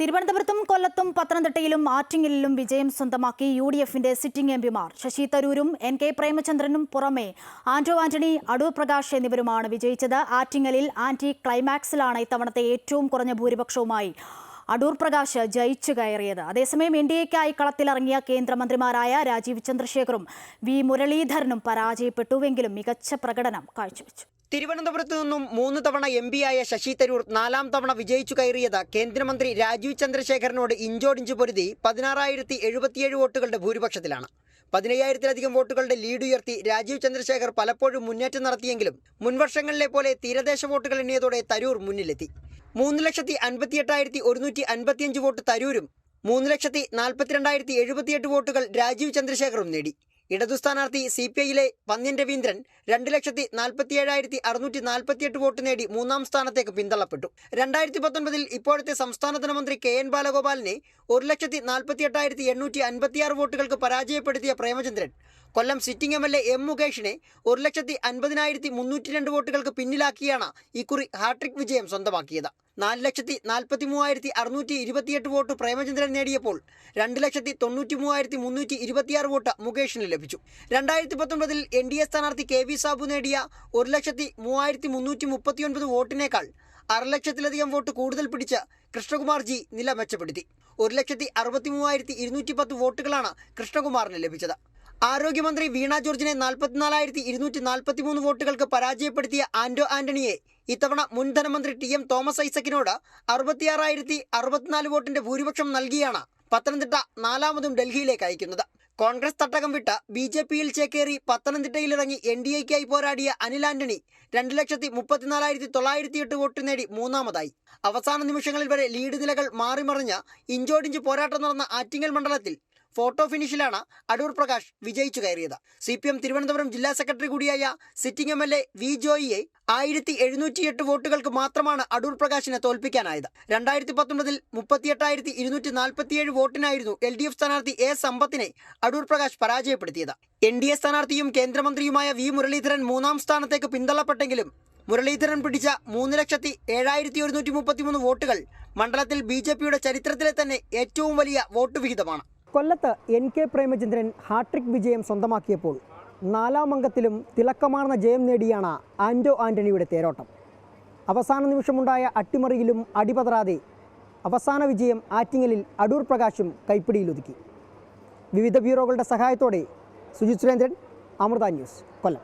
തിരുവനന്തപുരത്തും കൊല്ലത്തും പത്തനംതിട്ടയിലും ആറ്റിങ്ങലിലും വിജയം സ്വന്തമാക്കി യു ഡി എഫിന്റെ സിറ്റിംഗ് എം പിമാർ ശശി തരൂരും എൻ കെ പ്രേമചന്ദ്രനും പുറമെ ആന്റോ ആന്റണി അടൂർ പ്രകാശ് എന്നിവരുമാണ് വിജയിച്ചത്. ആറ്റിങ്ങലിൽ ആന്റി ക്ലൈമാക്സിലാണ് ഇത്തവണത്തെ ഏറ്റവും കുറഞ്ഞ ഭൂരിപക്ഷവുമായി അടൂർ പ്രകാശ് ജയിച്ചു കയറിയത്. അതേസമയം എൻ ഡി എക്കായി കളത്തിലിറങ്ങിയ കേന്ദ്രമന്ത്രിമാരായ രാജീവ് ചന്ദ്രശേഖറും വി മുരളീധരനും പരാജയപ്പെട്ടുവെങ്കിലും മികച്ച പ്രകടനം കാഴ്ചവെച്ചു. തിരുവനന്തപുരത്ത് നിന്നും മൂന്ന് തവണ എം പിയായ ശശി തരൂർ നാലാം തവണ വിജയിച്ചു കയറിയത് കേന്ദ്രമന്ത്രി രാജീവ് ചന്ദ്രശേഖരനോട് ഇഞ്ചോടിഞ്ച് പൊരുതി പതിനാറായിരത്തി എഴുപത്തിയേഴ് വോട്ടുകളുടെ ഭൂരിപക്ഷത്തിലാണ്. പതിനയ്യായിരത്തിലധികം വോട്ടുകളുടെ ലീഡ് ഉയർത്തി രാജീവ് ചന്ദ്രശേഖർ പലപ്പോഴും മുന്നേറ്റം നടത്തിയെങ്കിലും മുൻവർഷങ്ങളിലെ പോലെ തീരദേശ വോട്ടുകൾ എണ്ണിയതോടെ തരൂർ മുന്നിലെത്തി. മൂന്ന് ലക്ഷത്തി അൻപത്തിയെട്ടായിരത്തി ഒരുന്നൂറ്റി അൻപത്തിയഞ്ച് വോട്ട് തരൂരും മൂന്ന് ലക്ഷത്തി നാൽപ്പത്തിരണ്ടായിരത്തി എഴുപത്തിയെട്ട് വോട്ടുകൾ രാജീവ് ചന്ദ്രശേഖറും നേടി. ഇടതു സ്ഥാനാർത്ഥി സി പി ഐയിലെ പന്ന്യൻ രവീന്ദ്രൻ രണ്ട് ലക്ഷത്തി നാൽപ്പത്തിയേഴായിരത്തി അറുന്നൂറ്റി നാൽപ്പത്തിയെട്ട് വോട്ട് നേടി മൂന്നാം സ്ഥാനത്തേക്ക് പിന്തള്ളപ്പെട്ടു. രണ്ടായിരത്തി പത്തൊൻപതിൽ ഇപ്പോഴത്തെ സംസ്ഥാന ധനമന്ത്രി കെ എൻ ബാലഗോപാലിനെ ഒരു ലക്ഷത്തി നാൽപ്പത്തി എട്ടായിരത്തി എണ്ണൂറ്റി അൻപത്തിയാറ് വോട്ടുകൾക്ക് പരാജയപ്പെടുത്തിയ Premachandran Kollam sitting M L A M മുകേഷിനെ ഒരു ലക്ഷത്തി അൻപതിനായിരത്തി മുന്നൂറ്റി രണ്ട് വോട്ടുകൾക്ക് പിന്നിലാക്കിയാണ് ഇക്കുറി ഹാട്രിക് വിജയം സ്വന്തമാക്കിയത്. നാല് ലക്ഷത്തി നാൽപ്പത്തി മൂവായിരത്തി അറുന്നൂറ്റി ഇരുപത്തിയെട്ട് വോട്ട് പ്രേമചന്ദ്രൻ നേടിയപ്പോൾ രണ്ട് ലക്ഷത്തി തൊണ്ണൂറ്റി മൂവായിരത്തി മുന്നൂറ്റി ഇരുപത്തിയാറ് വോട്ട് മുകേഷിന് ലഭിച്ചു. രണ്ടായിരത്തി പത്തൊൻപതിൽ എൻ ഡി എ സ്ഥാനാർത്ഥി കെ വി സാബു നേടിയ ഒരു ലക്ഷത്തി മൂവായിരത്തി മുന്നൂറ്റി മുപ്പത്തിയൊൻപത് വോട്ടിനേക്കാൾ അര ലക്ഷത്തിലധികം വോട്ട് കൂടുതൽ പിടിച്ച് കൃഷ്ണകുമാർ ജി നില മെച്ചപ്പെടുത്തി. ഒരു ലക്ഷത്തി അറുപത്തി മൂവായിരത്തി ഇരുന്നൂറ്റി പത്ത് വോട്ടുകളാണ് കൃഷ്ണകുമാറിന് ലഭിച്ചത്. ആരോഗ്യമന്ത്രി വീണ ജോർജിനെ നാൽപ്പത്തിനാലായിരത്തി ഇരുന്നൂറ്റി നാൽപ്പത്തി മൂന്ന് വോട്ടുകൾക്ക് പരാജയപ്പെടുത്തിയ ആന്റോ ആന്റണിയെ ഇത്തവണ മുൻ ധനമന്ത്രി ടി എം തോമസ് ഐസക്കിനോട് അറുപത്തിയാറായിരത്തി അറുപത്തിനാല് വോട്ടിന്റെ ഭൂരിപക്ഷം നൽകിയാണ് പത്തനംതിട്ട നാലാമതും ഡൽഹിയിലേക്ക് അയക്കുന്നത്. കോൺഗ്രസ് തട്ടകം വിട്ട് ബി ജെ പിയിൽ ചേക്കേറി പത്തനംതിട്ടയിലിറങ്ങി എൻ ഡി എക്കായി പോരാടിയ അനിൽ ആന്റണി രണ്ട് ലക്ഷത്തി മുപ്പത്തിനാലായിരത്തി തൊള്ളായിരത്തി എട്ട് വോട്ട് നേടി മൂന്നാമതായി. അവസാന നിമിഷങ്ങളിൽ വരെ ലീഡ് നിലകൾ മാറിമറിഞ്ഞ് ഇഞ്ചോടിഞ്ച് പോരാട്ടം നടന്ന ആറ്റിങ്ങൽ മണ്ഡലത്തിൽ ഫോട്ടോ ഫിനിഷിലാണ് അടൂർ പ്രകാശ് വിജയിച്ചു കയറിയത്. സി പി എം തിരുവനന്തപുരം ജില്ലാ സെക്രട്ടറി കൂടിയായ sitting M L A V ജോയിയെ ആയിരത്തി എഴുന്നൂറ്റിയെട്ട് വോട്ടുകൾക്ക് മാത്രമാണ് അടൂർ പ്രകാശിനെ തോൽപ്പിക്കാനായത്. രണ്ടായിരത്തി പത്തൊമ്പതിൽ മുപ്പത്തിയെട്ടായിരത്തി ഇരുന്നൂറ്റി നാൽപ്പത്തിയേഴ് വോട്ടിനായിരുന്നു എൽ ഡി എഫ് സ്ഥാനാർത്ഥി എ സമ്പത്തിനെ അടൂർ പ്രകാശ് പരാജയപ്പെടുത്തിയത്. എൻ ഡി എ സ്ഥാനാർത്ഥിയും കേന്ദ്രമന്ത്രിയുമായ വി മുരളീധരൻ മൂന്നാം സ്ഥാനത്തേക്ക് പിന്തള്ളപ്പെട്ടെങ്കിലും മുരളീധരൻ പിടിച്ച മൂന്ന് ലക്ഷത്തി ഏഴായിരത്തി ഒരുന്നൂറ്റി മുപ്പത്തിമൂന്ന് വോട്ടുകൾ മണ്ഡലത്തിൽ ബി ജെ പിയുടെ ചരിത്രത്തിലെ തന്നെ ഏറ്റവും വലിയ വോട്ട് വിഹിതമാണ്. കൊല്ലത്ത് എൻ കെ പ്രേമചന്ദ്രൻ ഹാട്രിക് വിജയം സ്വന്തമാക്കിയപ്പോൾ നാലാം അംഗത്തിലും തിളക്കമാർന്ന ജയം നേടിയാണ് ആൻഡോ ആന്റണിയുടെ തേരോട്ടം. അവസാന നിമിഷമുണ്ടായ അട്ടിമറിയിലും അടിപതറാതെ അവസാന വിജയം ആറ്റിങ്ങലിൽ അടൂർ പ്രകാശും കൈപ്പിടിയിലൊതുക്കി വിവിധ ബ്യൂറോകളുടെ സഹായത്തോടെ സുജിത് സുരേന്ദ്രൻ അമൃത ന്യൂസ് കൊല്ലം.